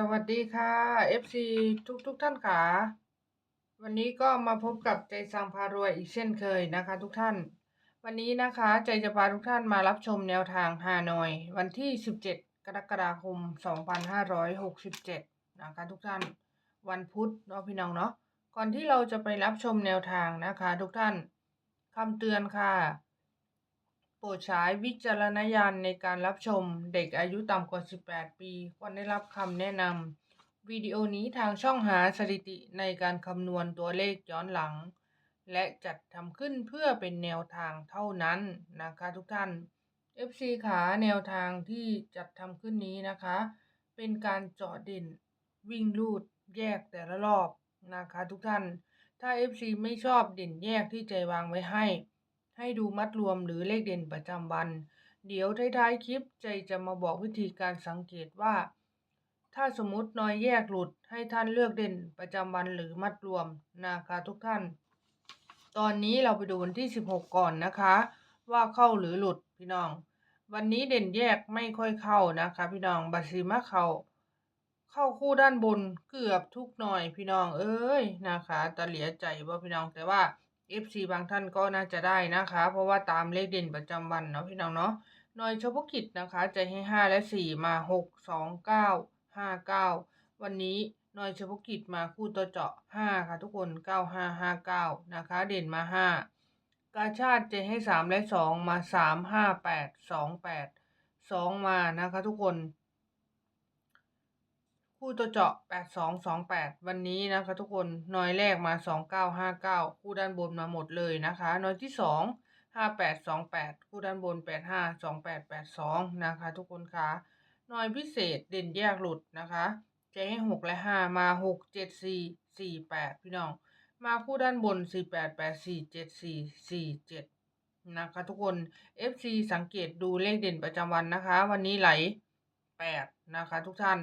สวัสดีค่ะ FC ทุกทุกท่านค่ะ วันนี้ก็มาพบกับใจสังพารวยอีกเช่นเคยนะคะ ทุกท่าน วันนี้นะคะใจจะพาทุกท่านมารับชมแนวทางฮานอย วันที่ 17 กรกฎาคม 2567 นะคะ ทุกท่าน วันพุธเนาะพี่น้องเนาะ ก่อนที่เราจะไปรับชมแนวทางนะคะ ทุกท่านคำเตือนค่ะ โปรดใช้วิจารณญาณในการรับชมเด็กอายุต่ำกว่า 18 ปีควรได้รับคำแนะนำวิดีโอนี้ทางช่องหาสถิติในการคำนวณตัวเลขย้อนหลัง และจัดทำขึ้นเพื่อเป็นแนวทางเท่านั้นนะคะทุกท่าน FC ขาแนวทางที่จัดทำขึ้นนี้นะคะ เป็นการเจาะเด่น วิ่งลูดแยกแต่ละรอบนะคะทุกท่าน ถ้า FC ไม่ชอบเด่นแยกที่ใจวางไว้ให้ ให้ดูมัดรวมหรือเลขเด่นประจำวัน เดี๋ยวท้ายๆคลิปใจจะมาบอกวิธีการสังเกตว่า ถ้าสมมติน้อยแยกหลุดให้ท่านเลือกเด่นประจำวันหรือมัดรวมนะคะทุกท่าน ตอนนี้เราไปดูวันที่ 16 ก่อนนะคะ ว่าเข้าหรือหลุดพี่น้อง วันนี้เด่นแยกไม่ค่อยเข้านะคะ พี่น้องบัตรสีมาเข้าเข้าคู่ด้านบนเกือบทุกหน่อยพี่น้องเอ้ยนะคะตะเหลียใจว่าพี่น้องแต่ว่า FC บางท่านก็น่าจะได้นะคะ เพราะว่าตามเลขเด่นประจำวันเนาะพี่น้องเนาะหน่วยเฉพาะกิจนะคะจะให้ 5 และ 4 มา 6 2 9 5 9 วันนี้หน่วยเฉพาะกิจมาคู่ตัวเจาะ 5 ค่ะทุกคน 9 5 5 9 นะคะ เด่นมา 5 กาชาติจะให้ 3 และ 2 มา 3 5 8 2 8 2 มานะคะทุกคน คู่ตัวเจาะ8228วันนี้นะคะ ทุกคนน้อยแรกมา2959คู่ด้านบนมาหมดเลยนะคะ น้อยที่2 5828คู่ด้านบน852882นะคะ ทุกคนคะน้อยพิเศษเด่นแยกหลุดนะคะจะให้6และ5มา6 7 4 4 8พี่น้อง มาคู่ด้านบน48 84 74 47นะคะทุกคน FC สังเกตดูเลขเด่นประจำวันนะคะ วันนี้ไหล8นะคะ ทุกท่าน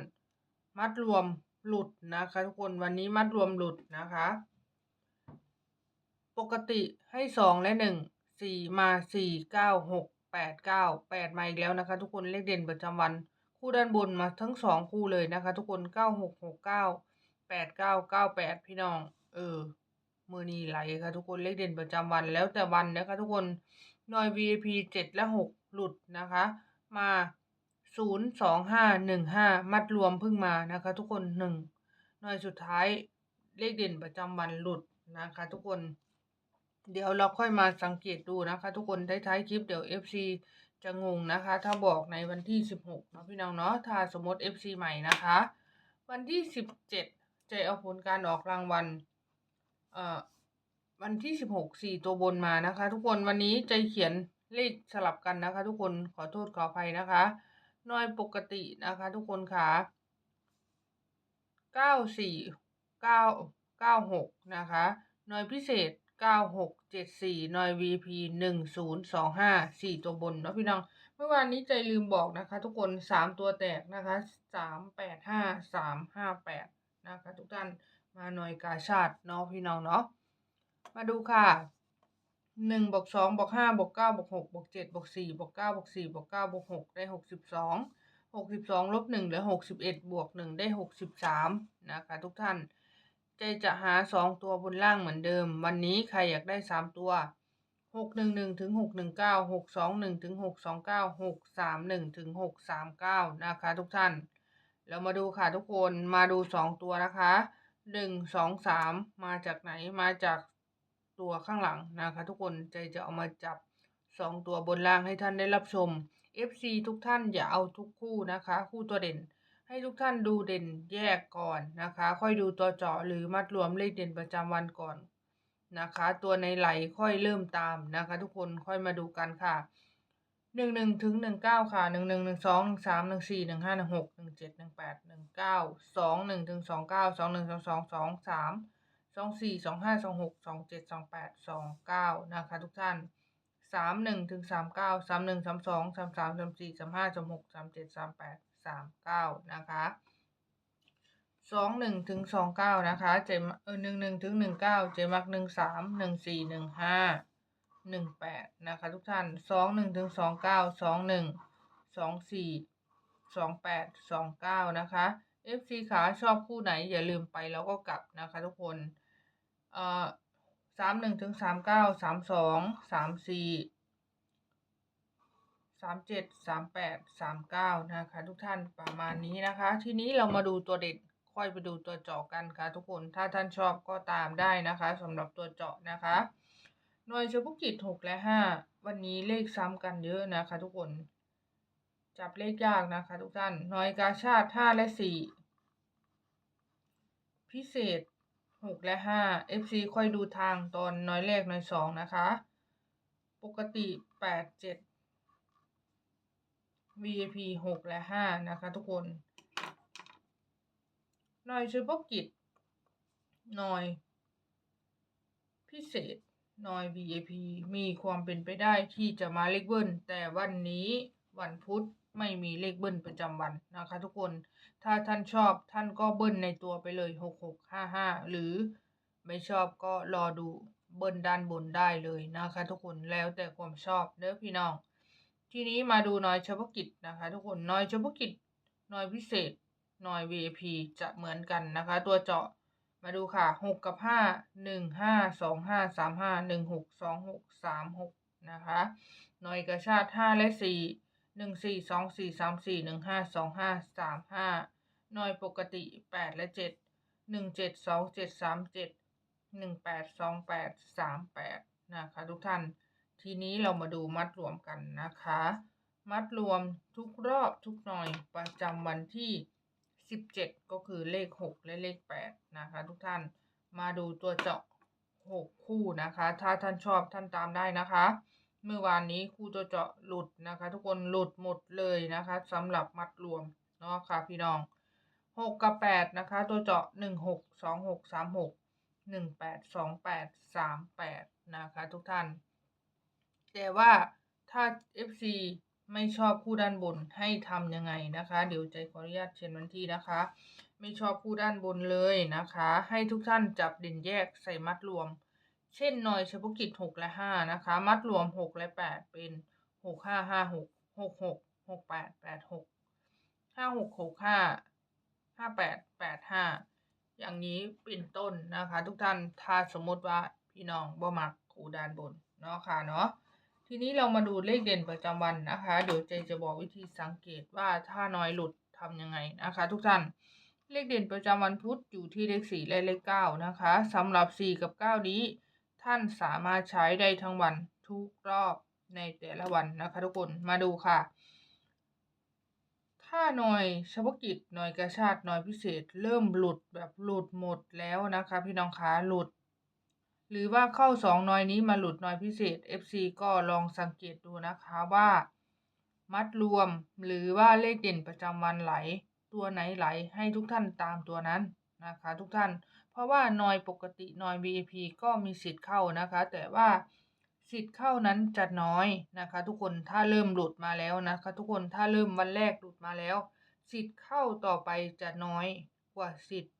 มัดรวมหลุดนะคะทุกคนวันนี้มัดรวมหลุดนะคะ ปกติให้สองและหนึ่งสี่มาสี่เก้าหกแปดเก้าแปดมาอีกแล้วนะคะ ทุกคนเลขเด่นประจำวัน คู่ด้านบนมาทั้งสองคู่เลยนะคะ ทุกคนเก้าหกหกเก้าแปดเก้าเก้าแปดพี่น้อง เออมือนีไหลค่ะทุกคนเลขเด่นประจำวันแล้วแต่วันนะคะทุกคนหน่อย VIP เจ็ดและหกหลุดนะคะ มา ศูนย์สองห้าหนึ่งห้ามัดรวมเพิ่งมานะคะ ทุกคนหนึ่งหน่วยสุดท้ายเลขเด่นประจำวันหลุดนะคะ ทุกคน เดี๋ยวเราค่อยมาสังเกตดูนะคะ ทุกคนท้ายๆคลิปเดี๋ยว FC จะงงนะคะ ถ้าบอกในวันที่16เนะพี่น้องเนาะถ้าสมมติ FC ใหม่นะคะ วันที่17จะเอาผลการออกรางวัลเอ่อวันที่16 4ตัวบนมานะคะ ทุกคนวันนี้ใจเขียนเลขสลับกันนะคะ ทุกคนขอโทษขออภัยนะคะ น่วยปกตินะคะทุกคนค่ะเก้าสี่เก้าเก้าหกนะคะน่วยพิเศษเก้าหกเจ็ดสี่น่วย VP หนึ่งศูนย์สองห้าสี่ตัวบนเนาะพี่น้อง เมื่อวานนี้ใจลืมบอกนะคะ ทุกคนสามตัวแตกนะคะสามแปดห้าสามห้าแปดนะคะ ทุกท่านมาหน่วยกาชาติเนาะพี่น้องเนาะมาดูค่ะ หนึ่งบวกสองบวกห้าบวกเก้าบวกหกบวกเจ็ดบวกสี่บวกเก้าบวกสี่บวกเก้าบวกหกได้หกสิบสองหกสิบสองลบหนึ่งเหลือหกสิบเอ็ดบวกหนึ่งได้หกสิบสามนะคะทุกท่านใจจะหาสองตัวบนล่างเหมือนเดิม วันนี้ใครอยากได้สามตัวหกหนึ่งหนึ่งถึงหกหนึ่งเก้าหกสองหนึ่งถึงหกสองเก้าหกสามหนึ่งถึงหกสามเก้านะคะทุกท่าน เรามาดูค่ะทุกคนมาดูสองตัวนะคะหนึ่งสองสามมาจากไหนมาจาก ตัวข้างหลังนะคะ ทุกคนใจจะเอามาจับสองตัวบนล่างให้ท่านได้รับชม FC ทุกท่านอย่าเอาทุกคู่นะคะ คู่ตัวเด่น ให้ทุกท่านดูเด่นแยกก่อนนะคะ ค่อยดูตัวเจาะหรือมัดรวมเลขเด่นประจำวันก่อนนะคะ ตัวในไหลค่อยเริ่มตามนะคะ ทุกคนค่อยมาดูกันค่ะหนึ่งหนึ่งถึงหนึ่งเก้าค่ะหนึ่งหนึ่งหนึ่งสองหนึ่งสามหนึ่งสี่หนึ่งห้าหนึ่งหกหนึ่งเจ็ดหนึ่งแปดหนึ่งเก้าสองหนึ่งถึงสองเก้าสองหนึ่งสองสองสองสาม สองสี่สองห้าสองหกสองเจ็ดสองแปดสองเก้านะคะทุกท่านสามหนึ่งถึงสามเก้าสามหนึ่งสามสองสามสามสามสี่สามห้าสามหกสามเจ็ดสามแปดสามเก้านะคะสองหนึ่งถึงสองเก้านะคะ เจมเออหนึ่งหนึ่งถึงหนึ่งเก้าเจมักหนึ่งสามหนึ่งสี่หนึ่งห้าหนึ่งแปดนะคะทุกท่านสองหนึ่งถึงสองเก้าสองหนึ่งสองสี่สองแปดสองเก้านะคะ FC ขาชอบคู่ไหนอย่าลืมไปแล้วก็กลับนะคะทุกคน เอ่อสามหนึ่งถึงสามเก้าสามสองสามสี่สามเจ็ดสามแปดสามเก้านะคะ ทุกท่านประมาณนี้นะคะ ทีนี้เรามาดูตัวเด็ดค่อยไปดูตัวเจาะกันค่ะ ทุกคนถ้าท่านชอบก็ตามได้นะคะสำหรับตัวเจาะนะคะหน่วยเฉพาะกิจหกและห้าวันนี้เลขซ้ำกันเยอะนะคะ ทุกคน จับเลขยากนะคะ ทุกท่านหน่วยกาชาติห้าและสี่พิเศษ หกและห้า FC ค่อยดูทางตอนน้อยแรกน้อยสองนะคะ ปกติแปดเจ็ด VIP หกและห้านะคะทุกคนหน่วยเฉพาะกิจหน่วยพิเศษหน่อย VIP มีความเป็นไปได้ที่จะมาเลขเบิ้ลแต่วันนี้วันพุธไม่มีเลขเบิ้ลประจำวันนะคะทุกคน ถ้าท่านชอบท่านก็เบิ้ลในตัวไปเลยหกหกห้าห้าหรือไม่ชอบก็รอดูเบิ้ลด้านบนได้เลยนะคะ ทุกคนแล้วแต่ความชอบเด้อพี่น้อง ทีนี้มาดูน่อยเฉพาะกิจนะคะ ทุกคนน่อยเฉพาะกิจน่อยพิเศษน่อย VIP จะเหมือนกันนะคะ ตัวเจาะมาดูค่ะหกกับห้าหนึ่งห้าสองห้าสามห้าหนึ่งหกสองหกสามหกนะคะน่วยกระชาติห้าและสี่ หนึ่งสี่สองสี่สามสี่หนึ่งห้าสองห้าสามห้าหน่วยปกติแปดและเจ็ดหนึ่งเจ็ดสองเจ็ดสามเจ็ดหนึ่งแปดสองแปดสามแปดนะคะทุกท่าน ทีนี้เรามาดูมัดรวมกันนะคะ มัดรวมทุกรอบทุกหน่วยประจำวันที่17ก็คือเลข6และเลข8นะคะ ทุกท่านมาดูตัวเจาะ6คู่นะคะ ถ้าท่านชอบท่านตามได้นะคะ เมื่อวานนี้คู่ตัวเจาะหลุดนะคะ ทุกคนหลุดหมดเลยนะคะสำหรับมัดรวมเนาะค่ะพี่น้อง6กับ8นะคะ ตัวเจาะ1 6 2 6 3 6 1 8 2 8 3 8นะคะทุกท่าน แต่ว่าถ้า FC ไม่ชอบคู่ด้านบนให้ทำยังไงนะคะ เดี๋ยวใจขออนุญาตเขียนวันที่นะคะ ไม่ชอบคู่ด้านบนเลยนะคะ ให้ทุกท่านจับเด่นแยกใส่มัดรวม เช่นหน่อยเฉพาะกิจหกและห้านะคะ มัดรวมหกและแปดเป็นหกห้าห้าหกหกหกหกแปดแปดหกห้าหกหกห้าห้าแปดแปดห้าอย่างนี้เป็นต้นนะคะ ทุกท่านถ้าสมมติว่าพี่น้องบ่มักคู่ด้านบนเนาะค่ะเนาะทีนี้เรามาดูเลขเด่นประจำวันนะคะ เดี๋ยวเจจะบอกวิธีสังเกตว่าถ้าน้อยหลุดทำยังไงนะคะ ทุกท่านเลขเด่นประจำวันพุธอยู่ที่เลขสี่และเลขเก้านะคะสำหรับสี่กับเก้านี้ ท่านสามารถใช้ได้ทั้งวันทุกรอบในแต่ละวันนะคะทุกคนมาดูค่ะ ถ้าหน่วยเฉพาะกิจหน่วยกระชาติหน่วยพิเศษ เริ่มหลุดแบบหลุดหมดแล้วนะคะ พี่น้องคะหลุด หรือว่าเข้าสองหน่วยนี้มาหลุดหน่วยพิเศษ FC ก็ลองสังเกตดูนะคะว่า มัดรวมหรือว่าเลขเด่นประจำวันไหล ตัวไหนไหลให้ทุกท่านตามตัวนั้นนะคะ ทุกท่าน เพราะว่าหน่วยปกติหน่วย VIP ก็มีสิทธิ์เข้านะคะ แต่ว่าสิทธิ์เข้านั้นจะน้อยนะคะ ทุกคนถ้าเริ่มหลุดมาแล้วนะคะ ทุกคนถ้าเริ่มวันแรกหลุดมาแล้ว สิทธิ์เข้าต่อไปจะน้อยกว่าสิทธิ์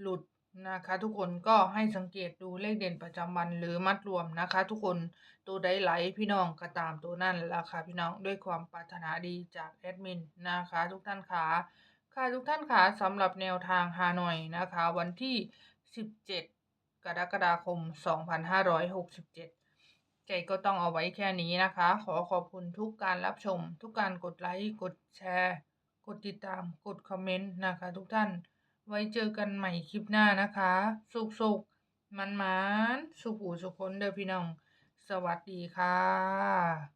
หลุดนะคะ ทุกคนก็ให้สังเกตดูเลขเด่นประจำวันหรือมัดรวมนะคะ ทุกคนตัวใดไหลพี่น้องก็ตามตัวนั่นละค่ะพี่น้องด้วยความปรารถนาดีจากแอดมินนะคะ ทุกท่านขา ค่ะทุกท่านขาสำหรับแนวทางฮานอยนะคะ วันที่ 17 กรกฎาคม 2567 ใจก็ต้องเอาไว้แค่นี้นะคะ ขอขอบคุณทุกการรับชม ทุกการกดไลค์กดแชร์ กดติดตามกดคอมเมนต์นะคะ ทุกท่านไว้เจอกันใหม่คลิปหน้านะคะ สุกสุกมันมันสุขหูสุขคนเด้อพี่น้อง สวัสดีค่ะ